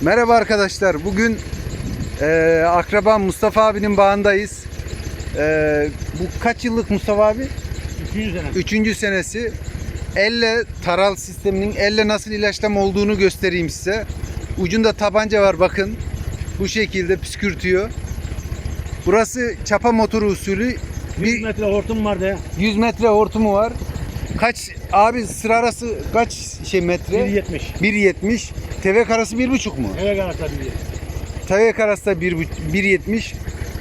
Merhaba arkadaşlar. Bugün e, akrabam Mustafa abinin bağındayız. E, bu kaç yıllık Mustafa abi? 200 sene. Üçüncü senesi. Elle taral sisteminin elle nasıl ilaçlama olduğunu göstereyim size. Ucunda tabanca var bakın. Bu şekilde püskürtüyor. Burası çapa motoru usulü. 100 Bir metre hortum vardı. 100 metre hortumu var. Kaç abi sıra arası kaç şey metre? 1.70. 1.70. Tevek arası 1.5 mu? Eve kadar tabii. Tavuk arası da 1.70.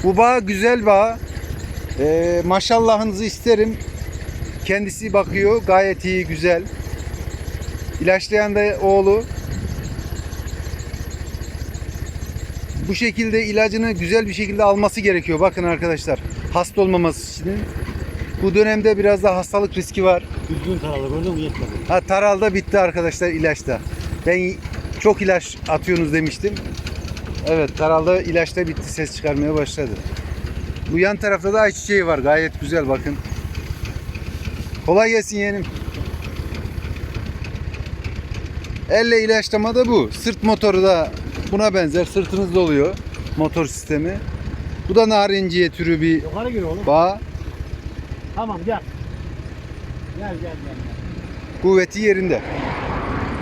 Bu bağ güzel bağ. Ee, maşallahınızı isterim. Kendisi bakıyor. Gayet iyi, güzel. İlaçlayan da oğlu. Bu şekilde ilacını güzel bir şekilde alması gerekiyor. Bakın arkadaşlar. Hasta olmaması için. Bu dönemde biraz da hastalık riski var. Düzgün taralı gördün mü yetmedi. Ha taralda bitti arkadaşlar ilaçta. Ben çok ilaç atıyorsunuz demiştim. Evet taralda ilaçta bitti ses çıkarmaya başladı. Bu yan tarafta da ayçiçeği var gayet güzel bakın. Kolay gelsin yeğenim. Elle ilaçlama da bu. Sırt motoru da buna benzer. Sırtınızda oluyor motor sistemi. Bu da narinciye türü bir bağ. Tamam gel. Gel gel gel. Kuvveti yerinde.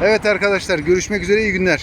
Evet arkadaşlar görüşmek üzere iyi günler.